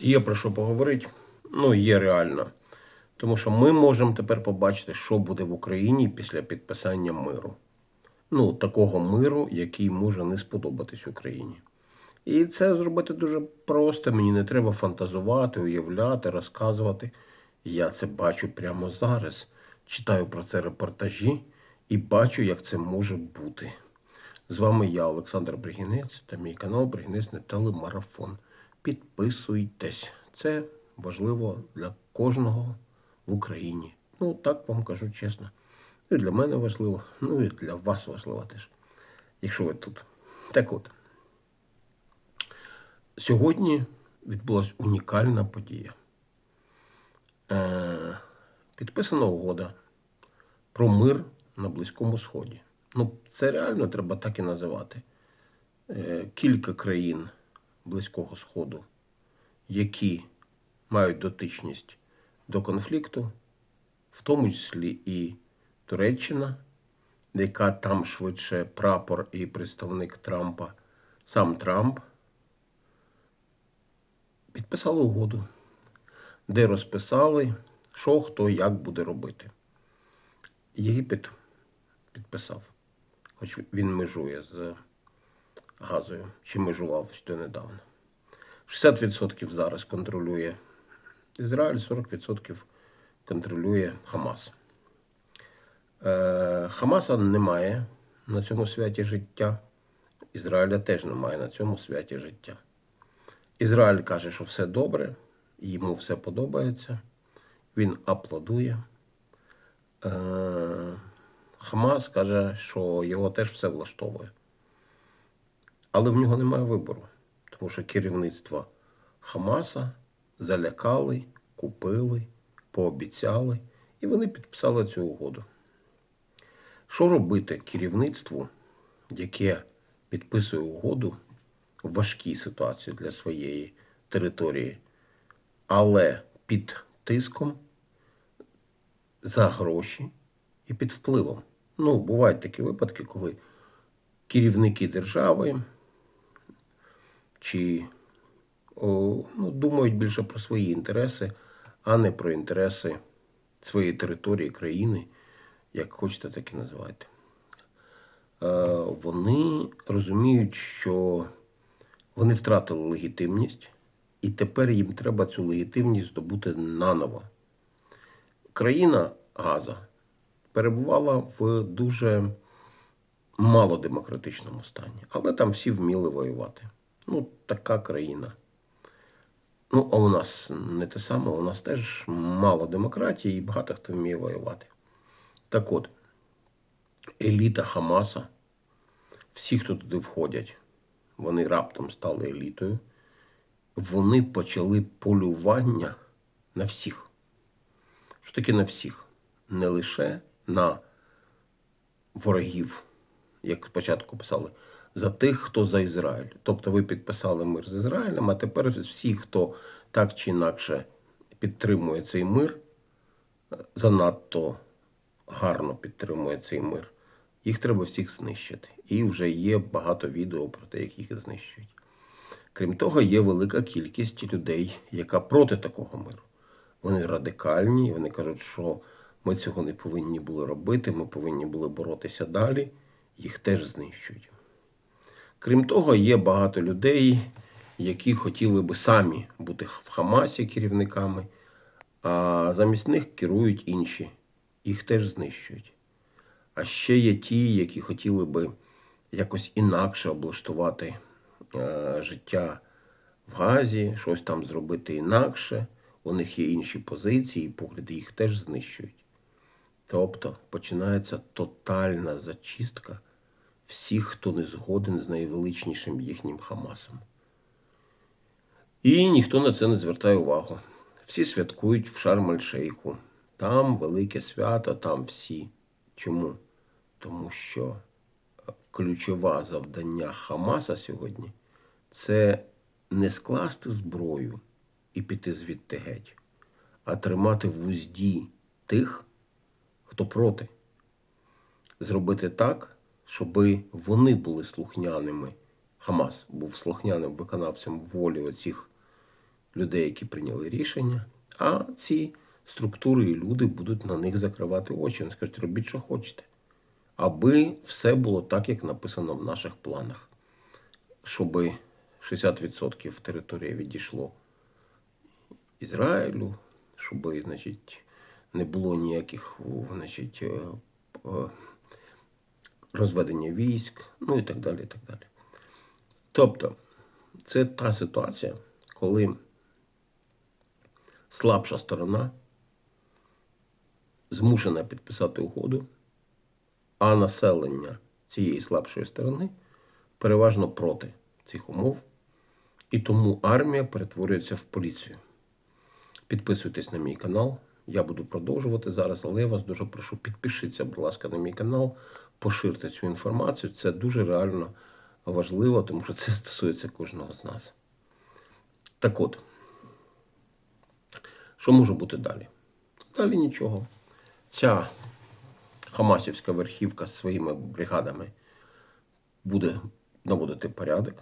Є про що поговорити, ну є реально. Тому що ми можемо тепер побачити, що буде в Україні після підписання миру. Ну, такого миру, який може не сподобатись Україні. І це зробити дуже просто. Мені не треба фантазувати, уявляти, розказувати. Я це бачу прямо зараз. Читаю про це репортажі і бачу, як це може бути. З вами я, Олександр Бригінець, та мій канал Бригінець не телемарафон. Підписуйтесь. Це важливо для кожного в Україні. Ну, так вам кажу чесно. І для мене важливо, ну і для вас важливо теж, якщо ви тут. Так от. Сьогодні відбулася унікальна подія. Е, підписана угода про мир на Близькому Сході. Ну, це реально треба так і називати. Е, кілька країн Близького Сходу, які мають дотичність до конфлікту, в тому числі і Туреччина, яка там швидше прапор і представник Трампа, сам Трамп, підписали угоду, де розписали, що хто як буде робити. Єгипет підписав, хоч він межує з Газою, чи межував ще недавно. 60% зараз контролює Ізраїль, 40% контролює Хамас. Е, Хамаса немає на цьому святі життя. Ізраїля теж немає на цьому святі життя. Ізраїль каже, що все добре, йому все подобається. Він аплодує. Е, Хамас каже, що його теж все влаштовує. Але в нього немає вибору, тому що керівництво Хамаса залякали, купили, пообіцяли, і вони підписали цю угоду. Що робити керівництву, яке підписує угоду в важкій ситуації для своєї території, але під тиском за гроші і під впливом? Ну, бувають такі випадки, коли керівники держави чи о, ну, думають більше про свої інтереси, а не про інтереси своєї території, країни, як хочете, так і називайте. Е, вони розуміють, що вони втратили легітимність, і тепер їм треба цю легітимність здобути наново. Країна Газа перебувала в дуже малодемократичному стані, але там всі вміли воювати. Ну, така країна. Ну, а у нас не те саме, у нас теж мало демократії і багато хто вміє воювати. Так от, еліта Хамаса, всі, хто туди входять, вони раптом стали елітою, вони почали полювання на всіх. Що таке на всіх? Не лише на ворогів, як спочатку писали, за тих, хто за Ізраїль. Тобто ви підписали мир з Ізраїлем, а тепер всі, хто так чи інакше підтримує цей мир, занадто гарно підтримує цей мир, їх треба всіх знищити. І вже є багато відео про те, як їх знищують. Крім того, є велика кількість людей, яка проти такого миру. Вони радикальні, вони кажуть, що ми цього не повинні були робити, ми повинні були боротися далі, їх теж знищують. Крім того, є багато людей, які хотіли би самі бути в Хамасі керівниками, а замість них керують інші, їх теж знищують. А ще є ті, які хотіли би якось інакше облаштувати е, життя в Газі, щось там зробити інакше. У них є інші позиції, і погляди їх теж знищують. Тобто починається тотальна зачистка всіх, хто не згоден з найвеличнішим їхнім Хамасом. І ніхто на це не звертає увагу. Всі святкують в Шарм-Аль-Шейху. Там велике свято, там всі. Чому? Тому що ключове завдання Хамаса сьогодні це не скласти зброю і піти звідти геть, а тримати в узді тих, хто проти. Зробити так, щоб вони були слухняними. Хамас був слухняним виконавцем волі оцих людей, які прийняли рішення, а ці структури і люди будуть на них закривати очі. Вони скажуть, робіть, що хочете. Аби все було так, як написано в наших планах. Щоб 60% території відійшло Ізраїлю, щоб значить, не було ніяких значить, е, е, розведення військ, ну і так далі. і так далі. Тобто, це та ситуація, коли слабша сторона змушена підписати угоду, а населення цієї слабшої сторони переважно проти цих умов, і тому армія перетворюється в поліцію. Підписуйтесь на мій канал. Я буду продовжувати зараз, але я вас дуже прошу, підпишіться, будь ласка, на мій канал, поширте цю інформацію. Це дуже реально важливо, тому що це стосується кожного з нас. Так от, що може бути далі? Далі нічого. Ця Хамасівська верхівка з своїми бригадами буде наводити порядок.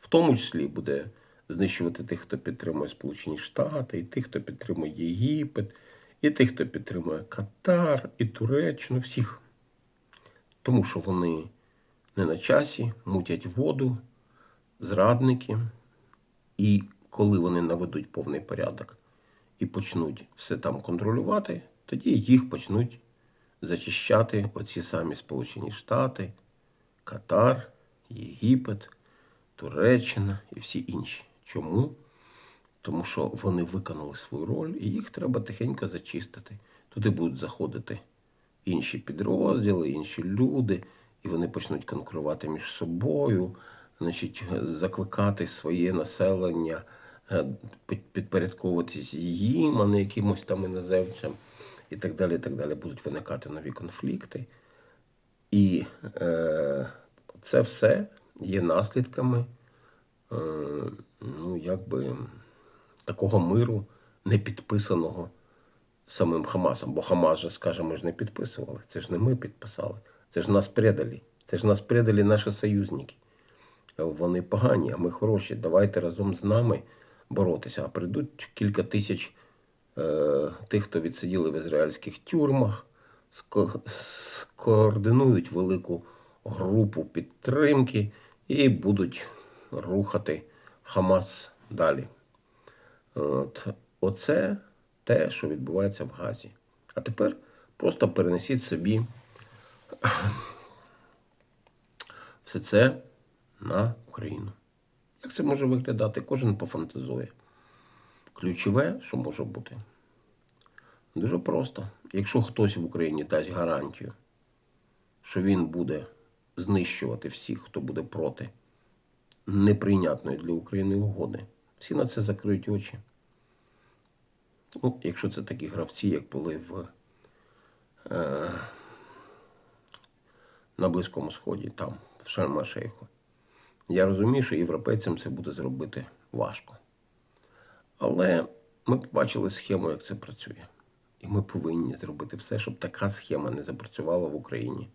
В тому числі буде знищувати тих, хто підтримує Сполучені Штати, і тих, хто підтримує Єгипет, і тих, хто підтримує Катар, і Туреччину, всіх. Тому що вони не на часі, мутять воду, зрадники. І коли вони наведуть повний порядок і почнуть все там контролювати, тоді їх почнуть зачищати оці самі Сполучені Штати, Катар, Єгипет, Туреччина і всі інші. Чому? Тому що вони виконали свою роль, і їх треба тихенько зачистити. Туди будуть заходити інші підрозділи, інші люди, і вони почнуть конкурувати між собою, значить, закликати своє населення, е, підпорядковуватись їм, а не якимось там іноземцям, і так далі. і так далі. Будуть виникати нові конфлікти. І е, це все є наслідками е, ну, якби, такого миру, не підписаного самим Хамасом. Бо Хамас же скаже, ми ж не підписували. Це ж не ми підписали. Це ж нас предали. Це ж нас предали наші союзники. Вони погані, а ми хороші. Давайте разом з нами боротися. А прийдуть кілька тисяч е, тих, хто відсиділи в ізраїльських тюрмах, ско- скоординують велику групу підтримки і будуть рухати Хамас далі. От. Оце те, що відбувається в Газі. А тепер просто перенесіть собі все це на Україну. Як це може виглядати? Кожен пофантазує. Ключове, що може бути, дуже просто. Якщо хтось в Україні дасть гарантію, що він буде знищувати всіх, хто буде проти неприйнятної для України угоди, всі на це закриють очі. Ну, якщо це такі гравці, як були в, е, на Близькому Сході, там, в Шарм-Шейху. Я розумію, що європейцям це буде зробити важко. Але ми побачили схему, як це працює. І ми повинні зробити все, щоб така схема не запрацювала в Україні.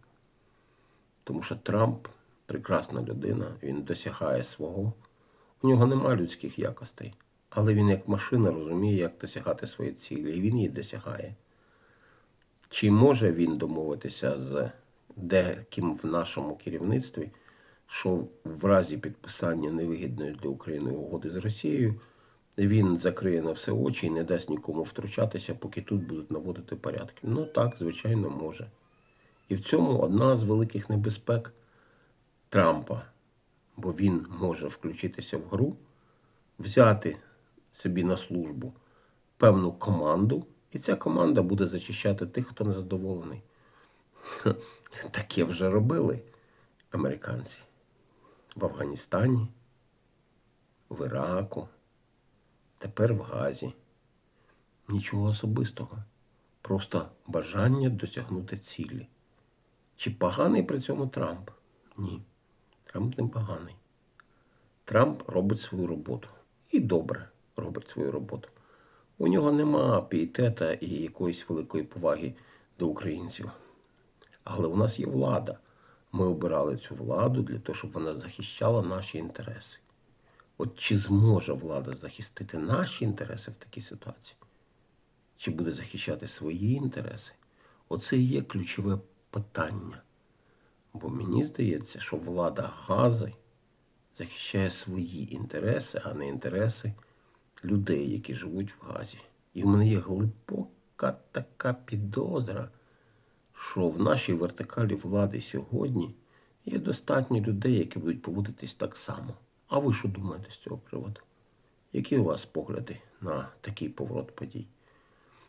Тому що Трамп прекрасна людина, він досягає свого. У нього нема людських якостей. Але він як машина розуміє, як досягати свої цілі, і він її досягає. Чи може він домовитися з деким в нашому керівництві, що в разі підписання невигідної для України угоди з Росією він закриє на все очі і не дасть нікому втручатися, поки тут будуть наводити порядки? Ну так, звичайно, може. І в цьому одна з великих небезпек Трампа, бо він може включитися в гру, взяти собі на службу певну команду, і ця команда буде зачищати тих, хто незадоволений. Таке вже робили американці в Афганістані, в Іраку, тепер в Газі. Нічого особистого. Просто бажання досягнути цілі. Чи поганий при цьому Трамп? Ні. Трамп не поганий. Трамп робить свою роботу. І добре робить свою роботу. У нього нема пієтета і якоїсь великої поваги до українців. Але у нас є влада. Ми обирали цю владу для того, щоб вона захищала наші інтереси. От чи зможе влада захистити наші інтереси в такій ситуації? Чи буде захищати свої інтереси? Оце і є ключове питання. Бо мені здається, що влада Гази захищає свої інтереси, а не інтереси людей, які живуть в Газі. І в мене є глибока така підозра, що в нашій вертикалі влади сьогодні є достатньо людей, які будуть поводитись так само. А ви що думаєте з цього приводу? Які у вас погляди на такий поворот подій?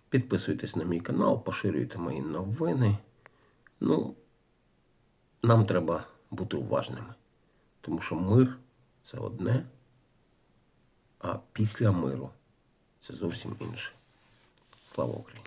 Підписуйтесь на мій канал, поширюйте мої новини. Ну, нам треба бути уважними, тому що мир це одне, а після миру це зовсім інше. Слава Україні!